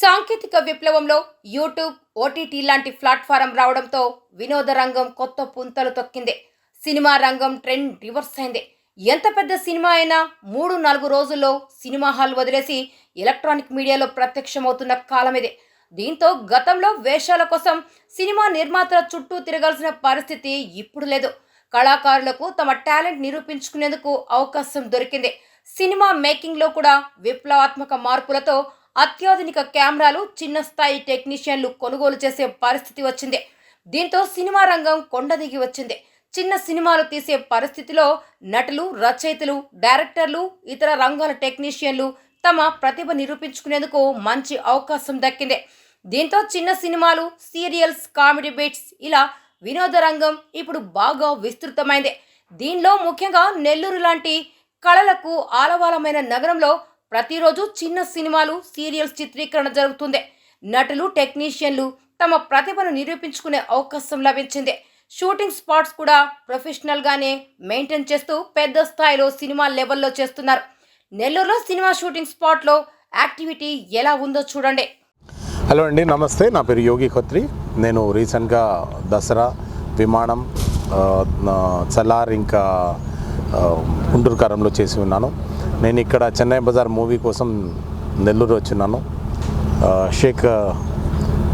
సాంకేతిక విప్లవంలో YouTube OTT లాంటి ప్లాట్ఫారం రావడంతో వినోద రంగం కొత్త పుంతలు తొక్కింది. సినిమా రంగం ట్రెండ్ రివర్స్ అయింది. ఎంత పెద్ద సినిమా అయినా మూడు నాలుగు రోజుల్లో సినిమా హాల్ వదిలేసి ఎలక్ట్రానిక్ మీడియాలో ప్రత్యక్షమవుతున్న కాలం ఇది. దీంతో గతంలో వేషాల కోసం సినిమా నిర్మాతల చుట్టూ తిరగాల్సిన పరిస్థితి ఇప్పుడు లేదు. కళాకారులకు తమ టాలెంట్ నిరూపించుకునేందుకు అవకాశం దొరికింది. సినిమా మేకింగ్లో కూడా విప్లవాత్మక మార్పులతో అత్యాధునిక కెమెరాలు చిన్న స్థాయి టెక్నీషియన్లు కొనుగోలు చేసే పరిస్థితి వచ్చింది. దీంతో సినిమా రంగం కొండదిగి వచ్చింది. చిన్న సినిమాలు తీసే పరిస్థితిలో నటులు రచయితలు డైరెక్టర్లు ఇతర రంగాల టెక్నీషియన్లు తమ ప్రతిభ నిరూపించుకునేందుకు మంచి అవకాశం దక్కింది. దీంతో చిన్న సినిమాలు సీరియల్స్ కామెడీ బీట్స్ ఇలా వినోద రంగం ఇప్పుడు బాగా విస్తృతమైంది. దీనిలో ముఖ్యంగా నెల్లూరు లాంటి కళలకు ఆలవాలమైన నగరంలో ప్రతిరోజు చిన్న సినిమాలు సీరియల్స్ చిత్రీకరణ జరుగుతుంది. నటులు టెక్నీషియన్లు తమ ప్రతిభను నిరూపించుకునే అవకాశం లభించింది. షూటింగ్ స్పాట్స్ కూడా ప్రొఫెషనల్గానే మెయింటైన్ చేస్తూ పెద్ద స్థాయిలో సినిమా లెవెల్లో చేస్తున్నారు. నెల్లూరులో సినిమా షూటింగ్ స్పాట్లో యాక్టివిటీ ఎలా ఉందో చూడండి. హలో అండి నమస్తే. నా పేరు యోగి ఖత్రి. నేను రీసెంట్గా దసరా విమానం చలార్ ఇంకా గుంటూరుకారంలో చేసి ఉన్నాను. నేను ఇక్కడ చెన్నై బజార్ మూవీ కోసం నెల్లూరు వచ్చినాను. షేక్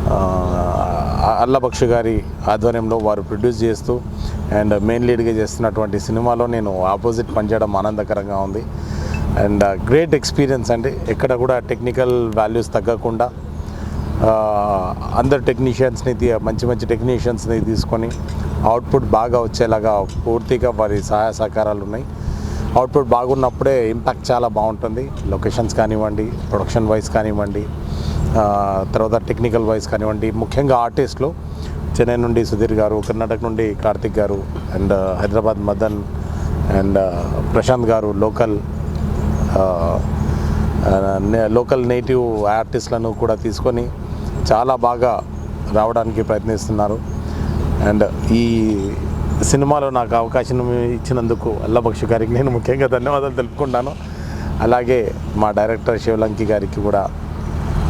ఆ, గారి ఆధ్వర్యంలో వారు ప్రొడ్యూస్ చేస్తూ అండ్ మెయిన్ లీడ్గా చేస్తున్నటువంటి సినిమాలో నేను ఆపోజిట్ పనిచేయడం ఆనందకరంగా ఉంది. అండ్ గ్రేట్ ఎక్స్పీరియన్స్ అండి. ఎక్కడ కూడా టెక్నికల్ వాల్యూస్ తగ్గకుండా అందరు టెక్నీషియన్స్ని తీ- మంచి మంచి టెక్నీషియన్స్ని తీసుకొని అవుట్పుట్ బాగా వచ్చేలాగా పూర్తిగా వారి సహాయ సహకారాలు ఉన్నాయి. అవుట్పుట్ బాగున్నప్పుడే ఇంపాక్ట్ చాలా బాగుంటుంది. లొకేషన్స్ కానివ్వండి ప్రొడక్షన్ వైజ్ కానివ్వండి తర్వాత టెక్నికల్ వైజ్ కానివ్వండి. ముఖ్యంగా ఆర్టిస్టులు చెన్నై నుండి సుధీర్ గారు కర్ణాటక నుండి Karthik garu and uh, Hyderabad Madan and uh, Prashanth garu local local native ఆర్టిస్ట్లను కూడా తీసుకొని చాలా బాగా రావడానికి ప్రయత్నిస్తున్నారు. అండ్ ఈ సినిమాలో నాకు అవకాశం ఇచ్చినందుకు అల్లబక్షి గారికి నేను ముఖ్యంగా ధన్యవాదాలు తెలుపుకుంటాను. అలాగే మా డైరెక్టర్ శివలంకి గారికి కూడా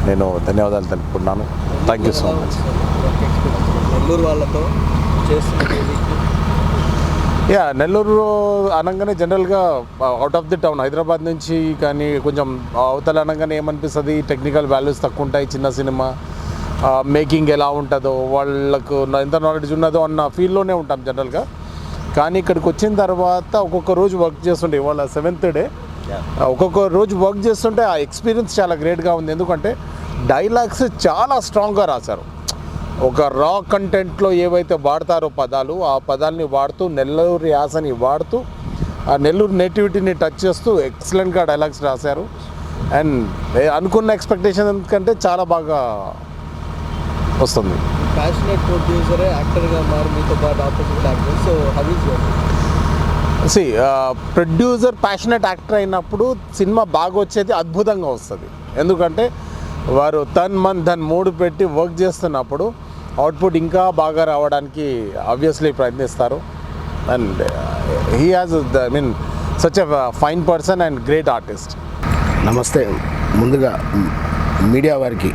నేను ధన్యవాదాలు తెలుపుకున్నాను థ్యాంక్ యూ సో మచ్ వాళ్ళతో యా నెల్లూరు అనగానే జనరల్గా out of the town Hyderabad నుంచి కానీ కొంచెం అవతల అనగానే ఏమనిపిస్తుంది? టెక్నికల్ వాల్యూస్ తక్కువ ఉంటాయి చిన్న సినిమా. మేకింగ్ ఎలా ఉంటుందో వాళ్ళకు ఎంత నాలెడ్జ్ ఉన్నదో అన్న ఫీల్డ్లోనే ఉంటాం జనరల్గా కానీ ఇక్కడికి వచ్చిన తర్వాత ఒక్కొక్క రోజు వర్క్ చేస్తుంటే ఇవాళ సెవెంత్ డే ఒక్కొక్క రోజు వర్క్ చేస్తుంటే ఆ ఎక్స్పీరియన్స్ చాలా గ్రేట్గా ఉంది. ఎందుకంటే డైలాగ్స్ చాలా స్ట్రాంగ్గా రాశారు. ఒక రా కంటెంట్లో ఏవైతే వాడతారో పదాలు ఆ పదాలని వాడుతూ నెల్లూరు యాసని వాడుతూ ఆ నెల్లూరు నేటివిటీని టచ్ చేస్తూ ఎక్సలెంట్గా డైలాగ్స్ రాశారు. అండ్ అనుకున్న ఎక్స్పెక్టేషన్ కంటే చాలా బాగా వస్తుంది. ప్యాషనెట్ ప్రొడ్యూసరే యాక్టర్గా మారి మీతో పాటు ఆపోజిట్ యాక్టర్ సో హవీజ్ సి ప్రొడ్యూసర్ ప్యాషనెట్ యాక్టర్ అయినప్పుడు సినిమా బాగా వచ్చేది అద్భుతంగా వస్తుంది. ఎందుకంటే వారు తన్ మన్ ధన్ మూడు పెట్టి వర్క్ చేస్తున్నప్పుడు అవుట్పుట్ ఇంకా బాగా రావడానికి ఆబ్వియస్లీ ప్రయత్నిస్తారు. And he has I mean such a fine person and great artist నమస్తే. ముందుగా మీడియా వారికి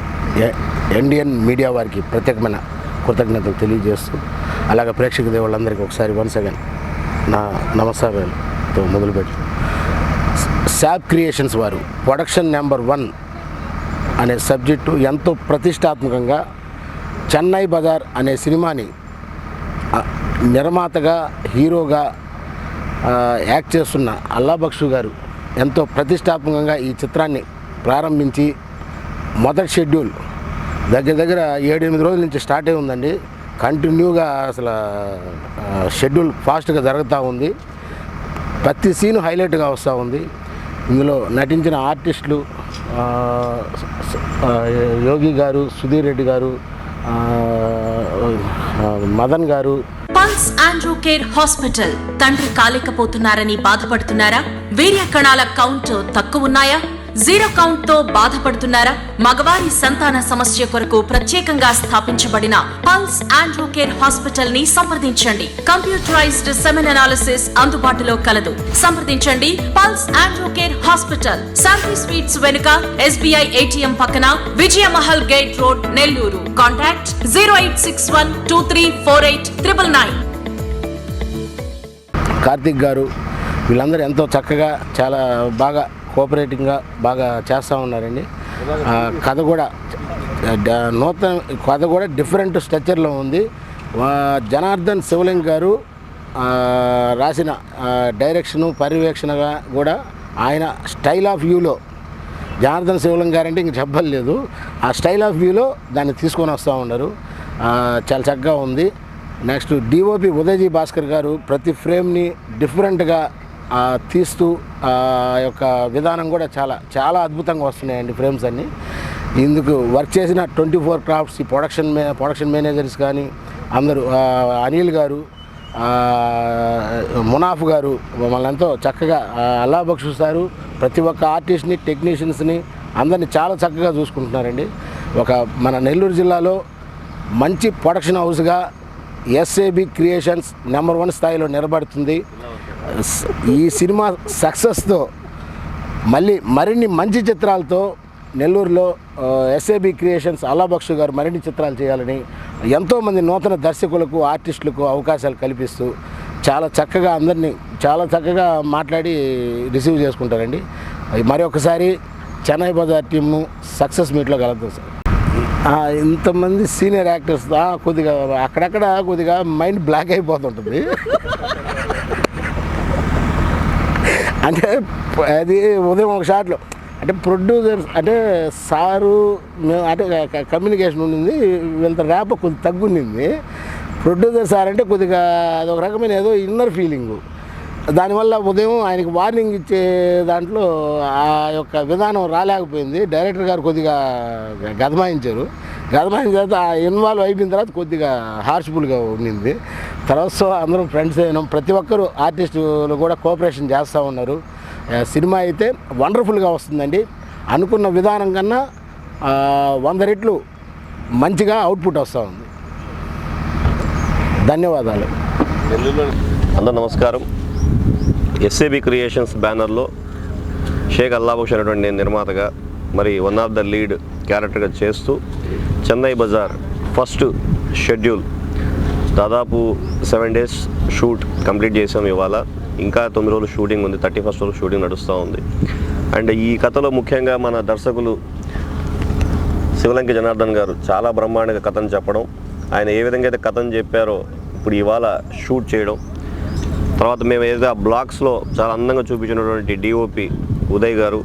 ఇండియన్ మీడియా వారికి ప్రత్యేకమైన కృతజ్ఞతలు తెలియజేస్తూ అలాగే ప్రేక్షక దేవుళ్ళందరికీ ఒకసారి వన్స్ అగైన్ నా నమస్కారాలతో మొదలుపెట్టి. శాబ్ క్రియేషన్స్ వారు ప్రొడక్షన్ నెంబర్ వన్ అనే సబ్జెక్టు ఎంతో ప్రతిష్టాత్మకంగా చెన్నై బజార్ అనే సినిమాని నిర్మాతగా హీరోగా యాక్ట్ చేస్తున్న అల్లాబక్షు గారు ఎంతో ప్రతిష్టాత్మకంగా ఈ చిత్రాన్ని ప్రారంభించి మొదటి షెడ్యూల్ దగ్గర దగ్గర ఏడెనిమిది రోజుల నుంచి స్టార్ట్ అయి ఉందండి. కంటిన్యూగా అసలు షెడ్యూల్ ఫాస్ట్గా జరుగుతూ ఉంది. ప్రతి సీను హైలైట్గా వస్తూ ఉంది. ఇందులో నటించిన ఆర్టిస్టులు యోగి గారు సుధీర్ రెడ్డి గారు మదన్ గారు. పల్స్ ఆండ్రూ కేర్ హాస్పిటల్ తండ్రి కాలేకపోతున్నారని బాధపడుతున్నారా? వీర్య కణాల కౌంట్ తక్కువ ఉన్నాయా? జీరో కౌంట్తో బాధపడుతున్నారా? మగవారి సంతాన సమస్య కొరకు ప్రత్యేకంగా స్థాపించబడిన పల్స్ ఆండ్రో కేర్ హాస్పిటల్ని సంప్రదించండి. కంప్యూటరైజ్డ్ సెమెన్ అనాలిసిస్ అందుబాటులో కలదు. సంప్రదించండి pulse andro care hospital. Shanthi sweets వెనుక ఎస్బీఐ ఏటీఎం పక్కన Vijayamahal gate road Nellore. Contact zero eight six one two three four eight triple nine. Karthik గారు వీళ్ళందరూ ఎంతో చక్కగా చాలా బాగా కోఆపరేటింగ్గా బాగా చేస్తూ ఉన్నారండి. కథ కూడా నూతన కథ కూడా డిఫరెంట్ స్ట్రక్చర్లో ఉంది. జనార్దన్ శివలింగ్ గారు రాసిన డైరెక్షను పర్యవేక్షణగా కూడా ఆయన స్టైల్ ఆఫ్ వ్యూలో జనార్దన్ శివలింగ్ గారంటే ఇంక చెప్పలేదు ఆ స్టైల్ ఆఫ్ వ్యూలో దాన్ని తీసుకొని వస్తూ ఉన్నారు. చాలా చక్కగా ఉంది. నెక్స్ట్ డిఓపి ఉదయజీ భాస్కర్ గారు ప్రతి ఫ్రేమ్ని డిఫరెంట్గా తీస్తూ ఆ యొక్క విధానం కూడా చాలా చాలా అద్భుతంగా వస్తున్నాయండి ఫ్రేమ్స్ అన్నీ. ఇందుకు వర్క్ చేసిన ట్వంటీ ఫోర్ క్రాఫ్ట్స్ ఈ ప్రొడక్షన్ మే ప్రొడక్షన్ మేనేజర్స్ కానీ అందరూ అనిల్ గారు మునాఫ్ గారు మమ్మల్ని ఎంతో చక్కగా ఆ, అల్లా బక్షిస్తారు ప్రతి ఒక్క ఆర్టిస్ట్ని టెక్నీషియన్స్ని అందరినీ చాలా చక్కగా చూసుకుంటున్నారండి. ఒక మన నెల్లూరు జిల్లాలో మంచి ప్రొడక్షన్ హౌస్గా ఎస్ఏబి క్రియేషన్స్ నెంబర్ వన్ స్థాయిలో నిలబడుతుంది. ఈ సినిమా సక్సెస్తో మళ్ళీ మరిన్ని మంచి చిత్రాలతో నెల్లూరులో ఎస్ఏబి క్రియేషన్స్ అల్లాబక్షు గారు మరిన్ని చిత్రాలు చేయాలని ఎంతోమంది నూతన దర్శకులకు ఆర్టిస్టులకు అవకాశాలు కల్పిస్తూ చాలా చక్కగా అందరినీ చాలా చక్కగా మాట్లాడి రిసీవ్ చేసుకుంటారండి. మరొకసారి చెన్నై బజార్ టీమ్ను సక్సెస్ మీట్లో కలుద్దాం సార్. ఇంతమంది సీనియర్ యాక్టర్స్ కొద్దిగా అక్కడక్కడ కొద్దిగా మైండ్ బ్లాక్ అయిపోతుంటుంది. అంటే అది ఉదయం ఒక షాట్లో. అంటే ప్రొడ్యూసర్స్ అంటే సారు మేము అంటే కమ్యూనికేషన్ ఉండింది వీళ్ళతో ర్యాప్ కొంచెం తగ్గుండింది. ప్రొడ్యూసర్ సార్ అంటే కొద్దిగా అదొక రకమైన ఏదో ఇన్నర్ ఫీలింగు దానివల్ల ఉదయం ఆయనకి వార్నింగ్ ఇచ్చే దాంట్లో ఆ యొక్క విధానం రాలేకపోయింది. డైరెక్టర్ గారు కొద్దిగా గదమాయించారు. గదమాయించిన తర్వాత ఆ ఇన్వాల్వ్ అయిపోయిన తర్వాత కొద్దిగా హార్ష్ఫుల్గా ఉండింది. తర్వాత సో అందరం ఫ్రెండ్స్ అయినాం. ప్రతి ఒక్కరు ఆర్టిస్టులు కూడా కోఆపరేషన్ చేస్తూ ఉన్నారు. సినిమా అయితే వండర్ఫుల్గా వస్తుందండి. అనుకున్న విధానం కన్నా వంద రెట్లు మంచిగా అవుట్పుట్ వస్తూ ఉంది. ధన్యవాదాలు. అందరు నమస్కారం. ఎస్ఏబి క్రియేషన్స్ బ్యానర్లో షేక్ అల్లాబక్ష్ అనేటువంటి నేను నిర్మాతగా మరి వన్ ఆఫ్ ద లీడ్ క్యారెక్టర్గా చేస్తూ చెన్నై బజార్ ఫస్ట్ షెడ్యూల్ దాదాపు సెవెన్ డేస్ షూట్ కంప్లీట్ చేసాం ఇవాళ. ఇంకా తొమ్మిది రోజులు షూటింగ్ ఉంది థర్టీ ఫస్ట్ రోజు షూటింగ్ నడుస్తూ ఉంది. అండ్ ఈ కథలో ముఖ్యంగా మన దర్శకులు శివలంకి జనార్దన్ గారు చాలా బ్రహ్మాండంగా కథను చెప్పడం ఆయన ఏ విధంగా అయితే కథను చెప్పారో ఇప్పుడు ఇవాళ షూట్ చేయడం తర్వాత మేము ఏదైతే ఆ బ్లాగ్స్లో చాలా అందంగా చూపించినటువంటి డిఓపి ఉదయ్ గారు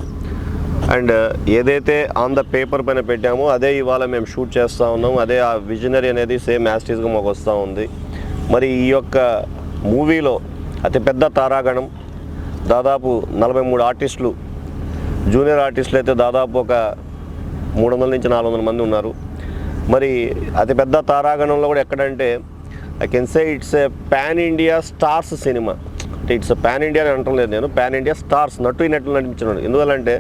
అండ్ ఏదైతే ఆన్ ద పేపర్ పైన పెట్టామో అదే ఇవాళ మేము షూట్ చేస్తూ ఉన్నాము అదే ఆ విజనరీ అనేది సేమ్ యాస్టీస్గా మాకు వస్తూ ఉంది. మరి ఈ యొక్క మూవీలో అతిపెద్ద తారాగణం దాదాపు నలభై మూడు ఆర్టిస్టులు జూనియర్ ఆర్టిస్టులు అయితే దాదాపు ఒక మూడు వందల నుంచి నాలుగు వందల మంది ఉన్నారు. మరి అతిపెద్ద తారాగణంలో కూడా ఎక్కడంటే I can say it's a pan India stars cinema అంటే ఇట్స్ పాన్ ఇండియా అని అంటం లేదు నేను. పాన్ ఇండియా స్టార్స్ నటు నటులు నటించినాడు ఎందువల్లంటే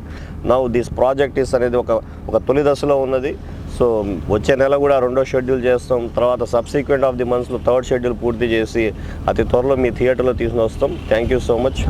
నౌ దిస్ ప్రాజెక్ట్ ఇస్ అనేది ఒక ఒక తొలి దశలో ఉన్నది. సో వచ్చే నెల కూడా రెండో షెడ్యూల్ చేస్తాం. తర్వాత సబ్సిక్వెంట్ ఆఫ్ ది మంత్స్లో థర్డ్ షెడ్యూల్ పూర్తి చేసి అతి త్వరలో మీ థియేటర్లో తీసుకుని వస్తాం థ్యాంక్ యూ సో మచ్.